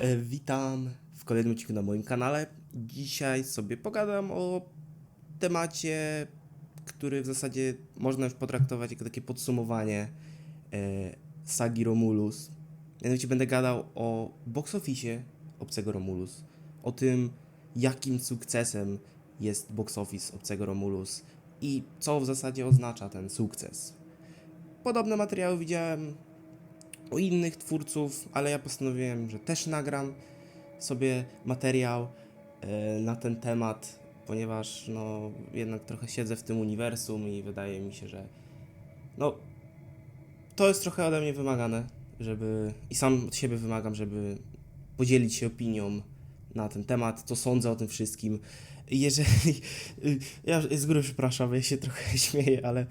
E, Witam w kolejnym odcinku na moim kanale. Dzisiaj sobie pogadam o temacie, który w zasadzie można już potraktować jako takie podsumowanie e, sagi Romulus. Mianowicie będę gadał o box office obcego Romulus, o tym, jakim sukcesem jest box office obcego Romulus i co w zasadzie oznacza ten sukces. Podobne materiały widziałem u innych twórców, ale ja postanowiłem, że też nagram sobie materiał e, na ten temat, ponieważ no jednak trochę siedzę w tym uniwersum i wydaje mi się, że no to jest trochę ode mnie wymagane, żeby i sam od siebie wymagam, żeby podzielić się opinią na ten temat, co sądzę o tym wszystkim. Jeżeli ja z góry przepraszam, ja się trochę śmieję, ale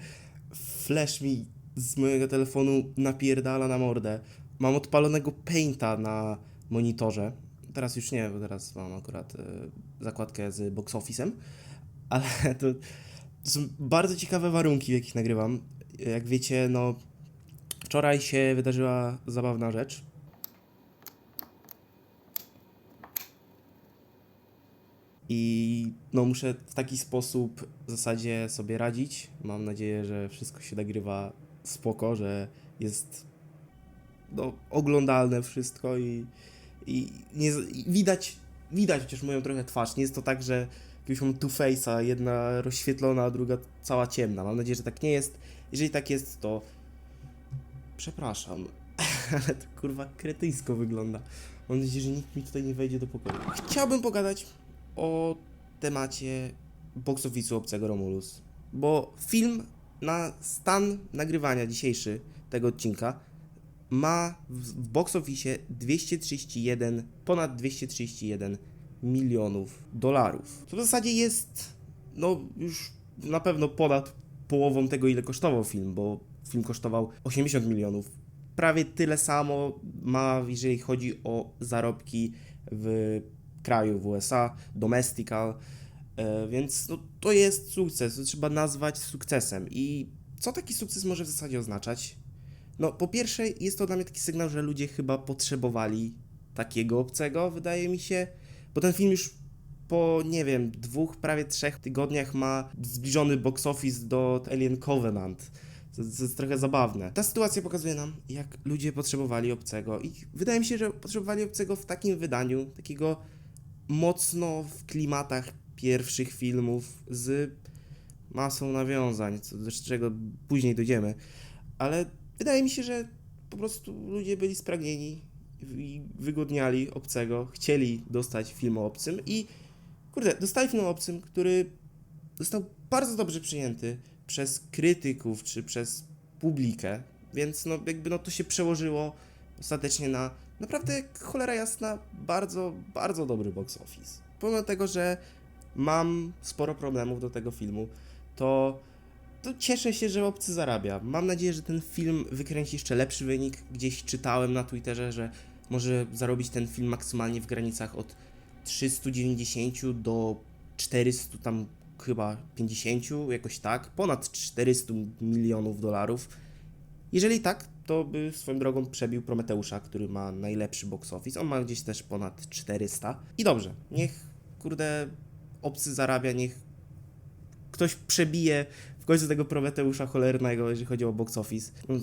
flash mi z mojego telefonu napierdala na mordę. Mam odpalonego painta na monitorze. Teraz już nie, bo teraz mam akurat e, zakładkę z box office'em, ale to, to są bardzo ciekawe warunki, w jakich nagrywam. Jak wiecie, no wczoraj się wydarzyła zabawna rzecz. I no muszę w taki sposób w zasadzie sobie radzić. Mam nadzieję, że wszystko się nagrywa spoko, że jest no, oglądalne wszystko i, i, nie, widać, widać chociaż moją trochę twarz. Nie jest to tak, że jakiegoś mam two face'a, jedna rozświetlona, a druga cała ciemna. Mam nadzieję, że tak nie jest. Jeżeli tak jest, to przepraszam, ale to kurwa kretyńsko wygląda. Mam nadzieję, że nikt mi tutaj nie wejdzie do pokoju. Chciałbym pogadać o temacie box office'u obcego Romulus, bo film na stan nagrywania dzisiejszy tego odcinka ma w, box office 231, ponad 231 milionów dolarów. Co w zasadzie jest, no już na pewno ponad połową tego, ile kosztował film, bo film kosztował 80 milionów. Prawie tyle samo ma, jeżeli chodzi o zarobki w kraju, w USA, domestical, Więc no, to jest sukces, to trzeba nazwać sukcesem. I co taki sukces może w zasadzie oznaczać? No, po pierwsze, jest to dla mnie taki sygnał, że ludzie chyba potrzebowali takiego obcego, wydaje mi się, bo ten film już po, nie wiem, dwóch, prawie trzech tygodniach ma zbliżony box office do Alien Covenant. To, to jest trochę zabawne. Ta sytuacja pokazuje nam, jak ludzie potrzebowali obcego i wydaje mi się, że potrzebowali obcego w takim wydaniu, takiego mocno w klimatach pierwszych filmów z masą nawiązań, co do czego później dojdziemy. Ale wydaje mi się, że po prostu ludzie byli spragnieni i wygodniali obcego, chcieli dostać film o obcym i kurde, dostali film o obcym, który został bardzo dobrze przyjęty przez krytyków czy przez publikę, więc no jakby no to się przełożyło ostatecznie na naprawdę cholera jasna bardzo, bardzo dobry box office. Pomimo tego, że mam sporo problemów do tego filmu, to, to cieszę się, że obcy zarabia. Mam nadzieję, że ten film wykręci jeszcze lepszy wynik. Gdzieś czytałem na Twitterze, że może zarobić ten film maksymalnie w granicach od 390 do 400 tam chyba 50, jakoś tak, ponad 400 milionów dolarów. Jeżeli tak, to by swoją drogą przebił Prometeusza, który ma najlepszy box office. On ma gdzieś też ponad 400. I dobrze, niech kurde obcy zarabia, niech ktoś przebije w końcu tego Prometeusza cholernego, jeżeli chodzi o box office. No,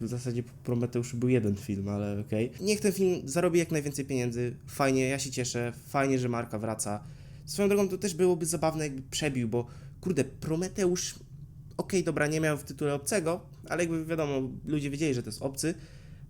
w zasadzie po Prometeuszu był jeden film, ale okej. Niech ten film zarobi jak najwięcej pieniędzy. Fajnie, ja się cieszę. Fajnie, że marka wraca. Swoją drogą to też byłoby zabawne, jakby przebił, bo kurde, Prometeusz okej, dobra, nie miał w tytule obcego, ale jakby wiadomo, ludzie wiedzieli, że to jest obcy.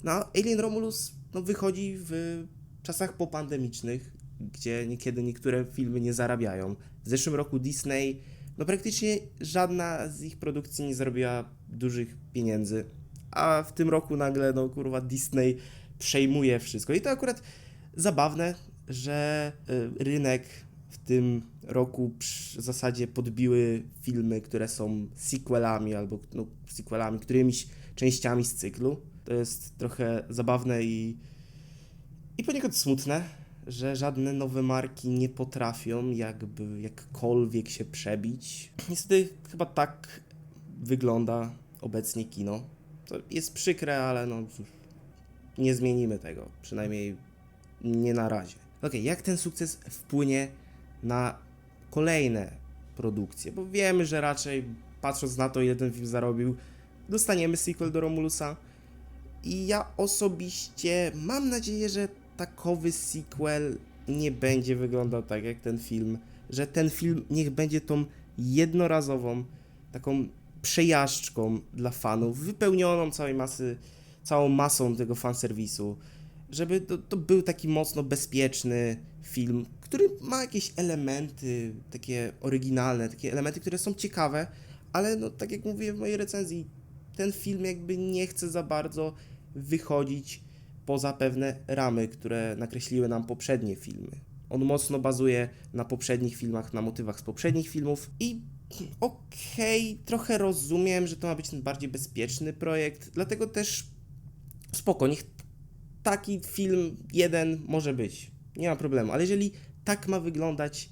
No, Alien Romulus no, wychodzi w czasach popandemicznych, gdzie niekiedy niektóre filmy nie zarabiają. W zeszłym roku Disney, no praktycznie żadna z ich produkcji nie zarobiła dużych pieniędzy, a w tym roku nagle, no kurwa, Disney przejmuje wszystko. I to akurat zabawne, że y, rynek w tym roku w zasadzie podbiły filmy, które są sequelami albo no, sequelami, którymiś częściami z cyklu. To jest trochę zabawne i, i poniekąd smutne, że żadne nowe marki nie potrafią jakby jakkolwiek się przebić. Niestety chyba tak wygląda obecnie kino. To jest przykre, ale no cóż, nie zmienimy tego. Przynajmniej nie na razie. Okej, jak ten sukces wpłynie na kolejne produkcje? Bo wiemy, że raczej patrząc na to, ile ten film zarobił, dostaniemy sequel do Romulusa. I ja osobiście mam nadzieję, że takowy sequel nie będzie wyglądał tak jak ten film. Że ten film niech będzie tą jednorazową, taką przejażdżką dla fanów, wypełnioną całej masy, całą masą tego fanserwisu. Żeby to, to był taki mocno bezpieczny film, który ma jakieś elementy takie oryginalne, takie elementy, które są ciekawe, ale no tak jak mówiłem w mojej recenzji, ten film jakby nie chce za bardzo wychodzić poza pewne ramy, które nakreśliły nam poprzednie filmy. On mocno bazuje na poprzednich filmach, na motywach z poprzednich filmów i okej, trochę rozumiem, że to ma być ten bardziej bezpieczny projekt, dlatego też spoko, niech taki film jeden może być, nie ma problemu, ale jeżeli tak ma wyglądać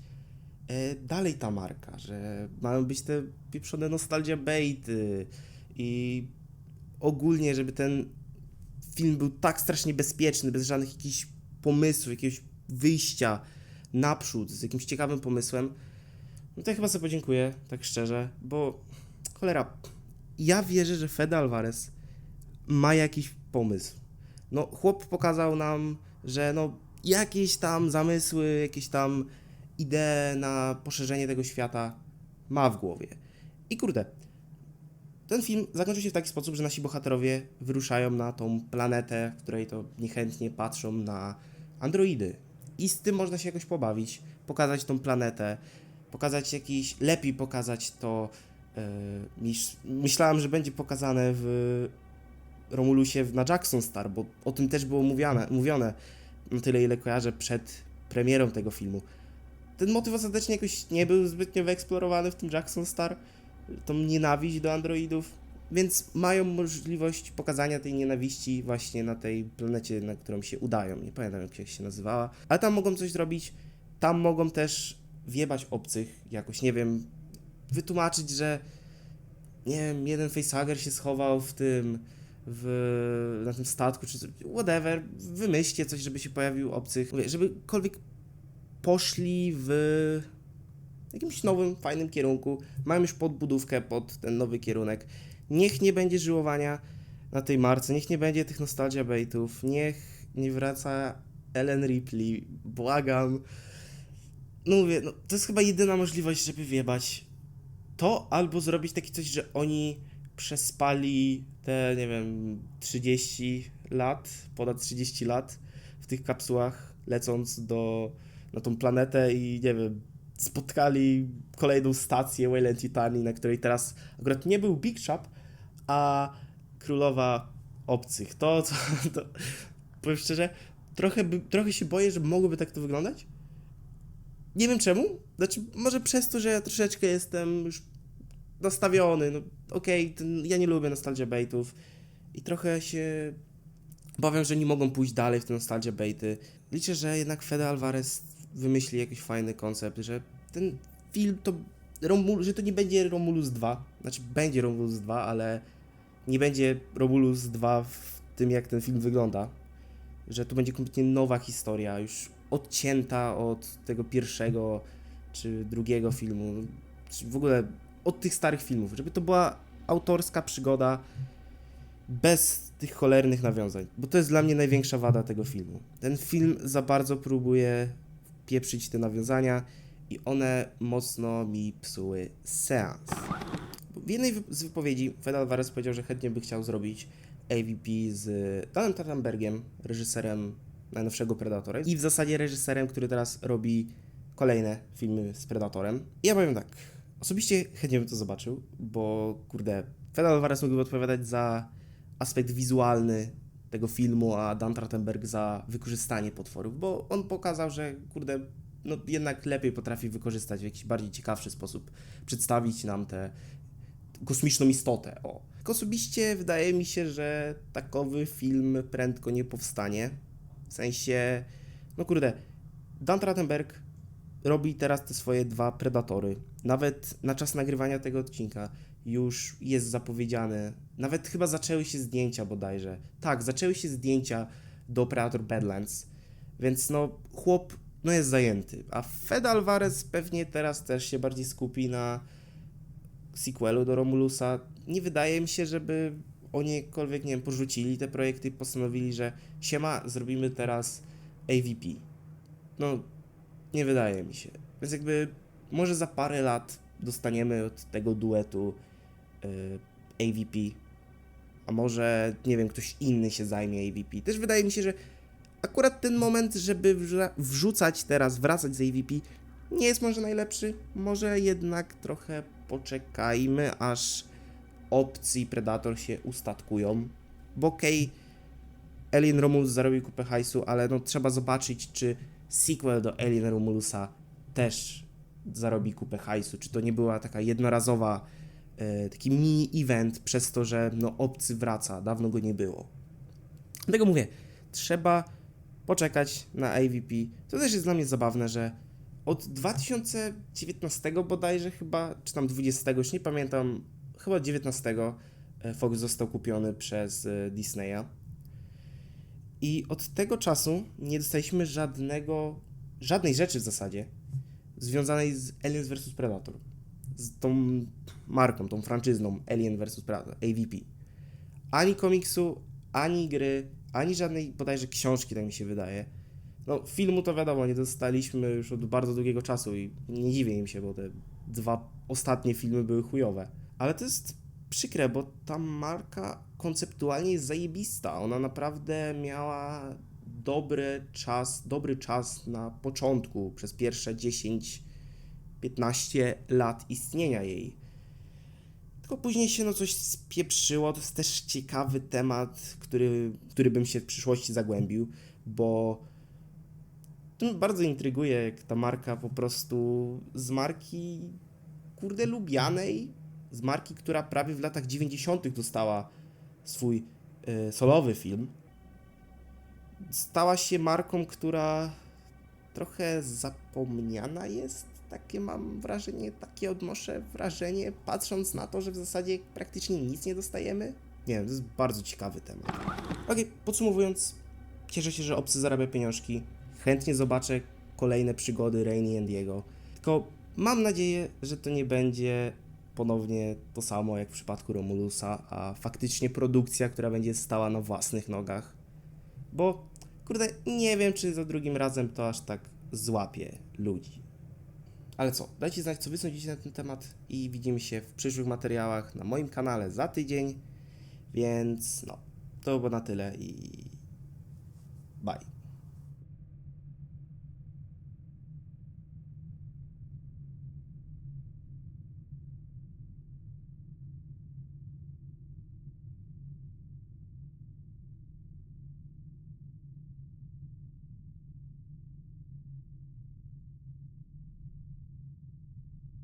e, dalej ta marka, że mają być te pieprzone nostalgia baity i ogólnie, żeby ten film był tak strasznie bezpieczny, bez żadnych jakichś pomysłów, jakiegoś wyjścia naprzód, z jakimś ciekawym pomysłem, no to ja chyba sobie podziękuję, tak szczerze, bo cholera, ja wierzę, że Fede Alvarez ma jakiś pomysł. No, chłop pokazał nam, że no, jakieś tam zamysły, jakieś tam idee na poszerzenie tego świata ma w głowie. I kurde, ten film zakończył się w taki sposób, że nasi bohaterowie wyruszają na tą planetę, w której to niechętnie patrzą na androidy. I z tym można się jakoś pobawić, pokazać tą planetę, pokazać jakiś, lepiej pokazać to e, niż myślałem, że będzie pokazane w Romulusie na Jackson Star, bo o tym też było mówione, mówione na tyle, ile kojarzę przed premierą tego filmu. Ten motyw ostatecznie jakoś nie był zbytnio wyeksplorowany w tym Jackson Star, tą nienawiść do androidów, więc mają możliwość pokazania tej nienawiści właśnie na tej planecie, na którą się udają. Nie pamiętam jak się nazywała, ale tam mogą coś zrobić, tam mogą też wiebać obcych, jakoś, nie wiem, wytłumaczyć, że nie wiem, jeden facehugger się schował w tym, w, na tym statku, czy whatever, wymyślcie coś, żeby się pojawił obcych, żebykolwiek poszli w jakimś nowym, fajnym kierunku, mają już podbudówkę pod ten nowy kierunek, niech nie będzie żyłowania na tej marce, niech nie będzie tych nostalgia baitów, niech nie wraca Ellen Ripley, błagam, no mówię, no, to jest chyba jedyna możliwość, żeby wiebać to, albo zrobić takie coś, że oni przespali te, nie wiem, 30 lat, ponad 30 lat w tych kapsułach, lecąc do, na tą planetę i nie wiem, spotkali kolejną stację Wayland Yutani, na której teraz akurat nie był Big Shop, a królowa obcych. To, to, to powiem szczerze, trochę, trochę się boję, że mogłoby tak to wyglądać, nie wiem czemu. Znaczy, może przez to, że ja troszeczkę jestem już nastawiony. No, okej, okay, ja nie lubię nostalgia baitów i trochę się obawiam, że nie mogą pójść dalej w te nostalgia baity. Liczę, że jednak Fede Alvarez wymyśli jakiś fajny koncept, że ten film to Romul, że to nie będzie Romulus 2, znaczy będzie Romulus 2, ale nie będzie Romulus 2 w tym, jak ten film wygląda. Że to będzie kompletnie nowa historia, już odcięta od tego pierwszego czy drugiego filmu, czy w ogóle od tych starych filmów, żeby to była autorska przygoda bez tych cholernych nawiązań, bo to jest dla mnie największa wada tego filmu. Ten film za bardzo próbuje pieprzyć te nawiązania i one mocno mi psuły seans. W jednej z wypowiedzi Fed Alvarez powiedział, że chętnie by chciał zrobić AVP z Danem Tartambergiem, reżyserem najnowszego Predatora i w zasadzie reżyserem, który teraz robi kolejne filmy z Predatorem. I ja powiem tak, osobiście chętnie bym to zobaczył, bo kurde, Fed Alvarez mógłby odpowiadać za aspekt wizualny tego filmu, a Dan Trachtenberg za wykorzystanie potworów, bo on pokazał, że kurde, no jednak lepiej potrafi wykorzystać w jakiś bardziej ciekawszy sposób, przedstawić nam tę kosmiczną istotę. O. Osobiście wydaje mi się, że takowy film prędko nie powstanie. W sensie, no kurde, Dan Trachtenberg robi teraz te swoje dwa Predatory. Nawet na czas nagrywania tego odcinka już jest zapowiedziane, nawet chyba zaczęły się zdjęcia bodajże. Tak, zaczęły się zdjęcia do Predator Badlands. Więc no, chłop no jest zajęty. A Fed Alvarez pewnie teraz też się bardziej skupi na sequelu do Romulusa. Nie wydaje mi się, żeby onikolwiek, nie wiem, porzucili te projekty i postanowili, że siema, zrobimy teraz AVP. No, nie wydaje mi się. Więc jakby może za parę lat dostaniemy od tego duetu AVP, a może, nie wiem, ktoś inny się zajmie AVP. Też wydaje mi się, że akurat ten moment, żeby wrzucać teraz, wracać z AVP, nie jest może najlepszy. Może jednak trochę poczekajmy, aż Opcji Predator się ustatkują. Bo okej, Alien Romulus zarobił kupę hajsu, ale no trzeba zobaczyć, czy sequel do Alien Romulusa też zarobi kupę hajsu. Czy to nie była taka jednorazowa, taki mini event przez to, że no obcy wraca, dawno go nie było. Dlatego mówię, trzeba poczekać na AVP. To też jest dla mnie zabawne, że od 2019 bodajże chyba, czy tam 20, już nie pamiętam, chyba 19 e, Fox został kupiony przez e, Disneya. I od tego czasu nie dostaliśmy żadnego, żadnej rzeczy w zasadzie związanej z Aliens vs Predator. Z tą marką, tą franczyzną Alien vs Predator, AVP. Ani komiksu, ani gry, ani żadnej bodajże książki, tak mi się wydaje. No, filmu to wiadomo, nie dostaliśmy już od bardzo długiego czasu i nie dziwię im się, bo te dwa ostatnie filmy były chujowe. Ale to jest przykre, bo ta marka konceptualnie jest zajebista. Ona naprawdę miała dobry czas, dobry czas na początku, przez pierwsze 10-15 lat istnienia jej. Tylko później się no coś spieprzyło. To jest też ciekawy temat, który, który bym się w przyszłości zagłębił, bo to mnie bardzo intryguje, jak ta marka po prostu z marki kurde lubianej, z marki, która prawie w latach 90. dostała swój e, solowy film, stała się marką, która trochę zapomniana jest. Takie mam wrażenie, takie odnoszę wrażenie, patrząc na to, że w zasadzie praktycznie nic nie dostajemy. Nie wiem, to jest bardzo ciekawy temat. Okej, podsumowując, cieszę się, że Obcy zarabia pieniążki. Chętnie zobaczę kolejne przygody Rainy and Diego. Tylko mam nadzieję, że to nie będzie ponownie to samo jak w przypadku Romulusa, a faktycznie produkcja, która będzie stała na własnych nogach. Bo, kurde, nie wiem, czy za drugim razem to aż tak złapie ludzi. Ale co, dajcie znać, co wy sądzicie na ten temat i widzimy się w przyszłych materiałach na moim kanale za tydzień. Więc no, to było na tyle i bye.